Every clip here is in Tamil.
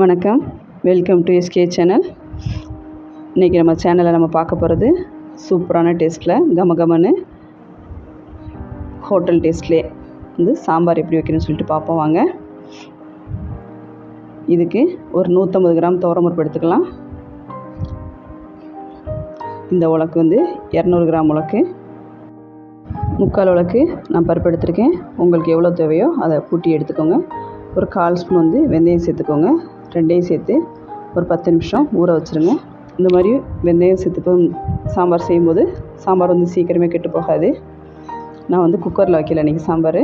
வணக்கம். வெல்கம் டு எஸ்கே சேனல் இன்றைக்கி நம்ம சேனலில் நம்ம பார்க்க போகிறது சூப்பரான டேஸ்ட்டில் கம ஹோட்டல் டேஸ்ட்லே வந்து சாம்பார் எப்படி வைக்கணும்னு சொல்லிட்டு பார்ப்போம் வாங்க. இதுக்கு ஒரு நூற்றம்பது கிராம் தோரமுறுப்பு எடுத்துக்கலாம். இந்த உலக்கு வந்து இரநூறு கிராம் உலக்கு. முக்கால் உலக்கு நான் பருப்பு எடுத்திருக்கேன். உங்களுக்கு எவ்வளோ தேவையோ அதை கூட்டி எடுத்துக்கோங்க. ஒரு கால் ஸ்பூன் வந்து வெந்தயம் சேர்த்துக்கோங்க. ரெண்டையும் சேர்த்து ஒரு பத்து நிமிஷம் ஊற வச்சுருங்க. இந்த மாதிரி வெந்தயம் சேர்த்து சாம்பார் செய்யும்போது சாம்பார் வந்து சீக்கிரமே கெட்டு போகாது. நான் வந்து குக்கரில் வைக்கல இன்றைக்கி சாம்பார்.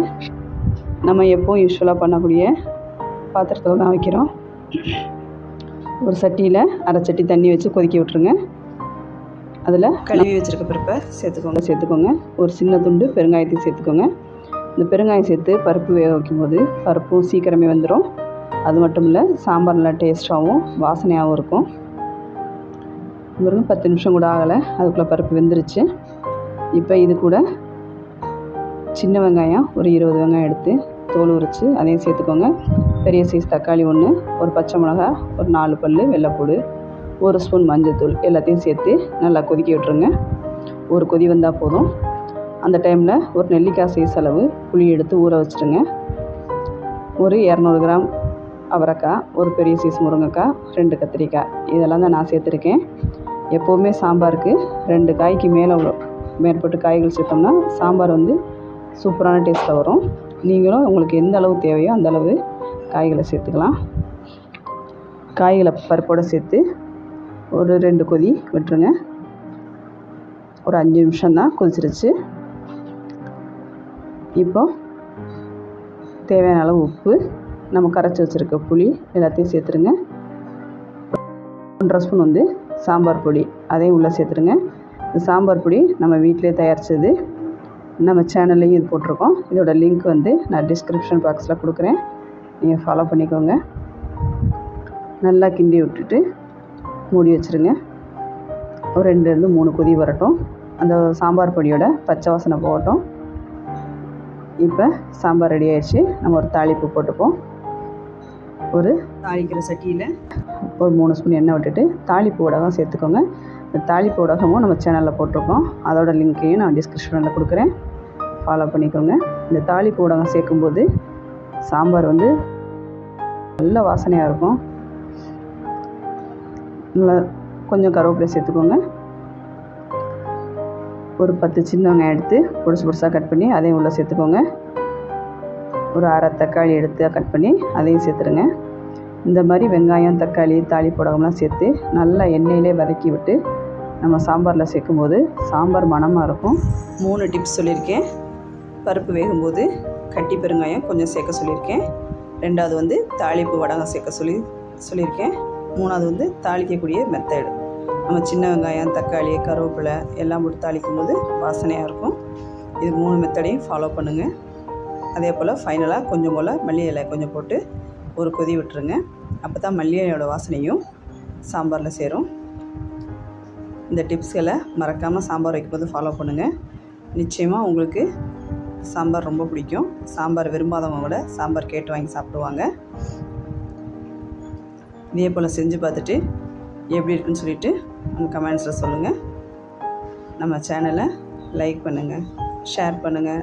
நம்ம எப்போவும் யூஸ்வலாக பண்ணக்கூடிய பாத்திரத்தில் தான் வைக்கிறோம். ஒரு சட்டியில் அரை சட்டி தண்ணி வச்சு கொதிக்க விட்ருங்க அதில் கழுவி வச்சுருக்க பருப்பை சேர்த்துக்கோங்க. சேர்த்துக்கோங்க. ஒரு சின்ன துண்டு பெருங்காயத்தையும் சேர்த்துக்கோங்க. இந்த பெருங்காயம் சேர்த்து பருப்பு வேக வைக்கும்போது பருப்பும் சீக்கிரமே வந்துடும் அது மட்டும் இல்லை சாம்பார் நல்லா டேஸ்ட்டாகவும் வாசனையாகவும் இருக்கும். வெறும் பத்து நிமிஷம் கூட ஆகலை. அதுக்குள்ளே பருப்பு வெந்துருச்சு. இப்போ இது கூட சின்ன வெங்காயம் ஒரு இருபது வெங்காயம் எடுத்து தோல் உரித்து அதையும் சேர்த்துக்கோங்க. பெரிய சைஸ் தக்காளி ஒன்று ஒரு பச்சை மிளகா ஒரு நாலு பல் வெள்ளைப்பூடு ஒரு ஸ்பூன் மஞ்சள்தூள் எல்லாத்தையும் சேர்த்து நல்லா கொதிக்க விட்டுருங்க. ஒரு கொதி வந்தால் போதும். அந்த டைமில் ஒரு நெல்லிக்காய் சைஸ் அளவு புளி எடுத்து ஊற வச்சுருங்க. ஒரு இரநூறு கிராம் அவரைக்காய் ஒரு பெரிய சீஸ் முருங்கைக்காய் ரெண்டு கத்திரிக்காய். இதெல்லாம் தான் நான் சேர்த்துருக்கேன். எப்போவுமே சாம்பாருக்கு ரெண்டு காய்க்கு மேலே மேற்பட்டு காய்கள் சேர்த்தோம்னா சாம்பார் வந்து சூப்பரான டேஸ்ட்டில் வரும். நீங்களும் உங்களுக்கு எந்த அளவு தேவையோ அந்த அளவு காய்களை சேர்த்துக்கலாம். காய்களை பருப்போடு சேர்த்து ஒரு ரெண்டு கொதி விட்டுருங்க. ஒரு அஞ்சு நிமிஷம் தான் கொதிச்சிருச்சு. இப்போ தேவையான அளவு உப்பு நம்ம கரைச்சி வச்சுருக்க புளி எல்லாத்தையும் சேர்த்துருங்க. ஒன்றரை ஸ்பூன் வந்து சாம்பார் பொடி அதையும் உள்ளே சேர்த்துருங்க. இந்த சாம்பார் பொடி நம்ம வீட்டிலே தயாரித்தது நம்ம சேனல்லையும் இது போட்டிருக்கோம். இதோட லிங்க் வந்து நான் டிஸ்கிரிப்ஷன் பாக்ஸில் கொடுக்குறேன். நீங்கள் ஃபாலோ பண்ணிக்கோங்க. நல்லா கிண்டி விட்டுட்டு மூடி வச்சுருங்க. ஒரு ரெண்டுலேருந்து மூணு கொதி வரட்டும். அந்த சாம்பார் பொடியோட பச்சை வாசனை போகட்டும். இப்போ சாம்பார் ரெடி ஆயிடுச்சு. நம்ம ஒரு தாளிப்பு போட்டுப்போம். ஒரு தாளிக்கிற சட்டியில் ஒரு மூணு ஸ்பூன் எண்ணெய் விட்டுட்டு தாளிப்பு ஊடகம் சேர்த்துக்கோங்க. இந்த தாளிப்பு ஊடகமும் நம்ம சேனலில் போட்டிருக்கோம். அதோட லிங்க்கையும் நான் டிஸ்கிரிப்ஷனில் கொடுக்குறேன். ஃபாலோ பண்ணிக்கோங்க. இந்த தாளிப்பு ஊடகம் சேர்க்கும்போது சாம்பார் வந்து நல்ல வாசனையாக இருக்கும். நல்லா கொஞ்சம் கருவேப்பிலை சேர்த்துக்கோங்க. ஒரு பத்து சின்ன வெங்காயம் எடுத்து பொடிசு பொடிசாக கட் பண்ணி அதையும் உள்ளே சேர்த்துக்கோங்க. ஒரு அரை தக்காளி எடுத்து கட் பண்ணி அதையும் சேர்த்துருங்க. இந்த மாதிரி வெங்காயம் தக்காளி தாளி புடகம்லாம் சேர்த்து நல்லா எண்ணெயிலே வதக்கி விட்டு நம்ம சாம்பாரில் சேர்க்கும்போது சாம்பார் மணமாக இருக்கும். மூணு டிப்ஸ் சொல்லியிருக்கேன். பருப்பு வேகும்போது கட்டி பெருங்காயம் கொஞ்சம் சேர்க்க சொல்லியிருக்கேன். ரெண்டாவது வந்து தாளிப்பு வடகம் சேர்க்க சொல்லி சொல்லியிருக்கேன். மூணாவது வந்து தாளிக்கக்கூடிய மெத்தடு நம்ம சின்ன வெங்காயம் தக்காளி கருவேப்பிலை எல்லாம் போட்டு தாளிக்கும் போது வாசனையாக இருக்கும். இது மூணு மெத்தடையும் ஃபாலோ பண்ணுங்கள் அதே போல் ஃபைனலாக கொஞ்சம் போல் மல்லி இலை கொஞ்சம் போட்டு ஒரு கொதி விட்டுருங்க. அப்போ தான் மல்லி இலையோட வாசனையும் சாம்பாரில் சேரும். இந்த டிப்ஸ்களை மறக்காமல் சாம்பார் வைக்கும்போது ஃபாலோ பண்ணுங்கள் நிச்சயமாக உங்களுக்கு சாம்பார் ரொம்ப பிடிக்கும். சாம்பார் விரும்பாதவங்க கூட சாம்பார் கேட்டு வாங்கி சாப்பிடுவாங்க. இதே போல் செஞ்சு பார்த்துட்டு எப்படி இருக்குன்னு சொல்லிவிட்டு உங்கள் கமெண்ட்ஸில் சொல்லுங்கள் நம்ம சேனலை லைக் பண்ணுங்கள் ஷேர் பண்ணுங்கள்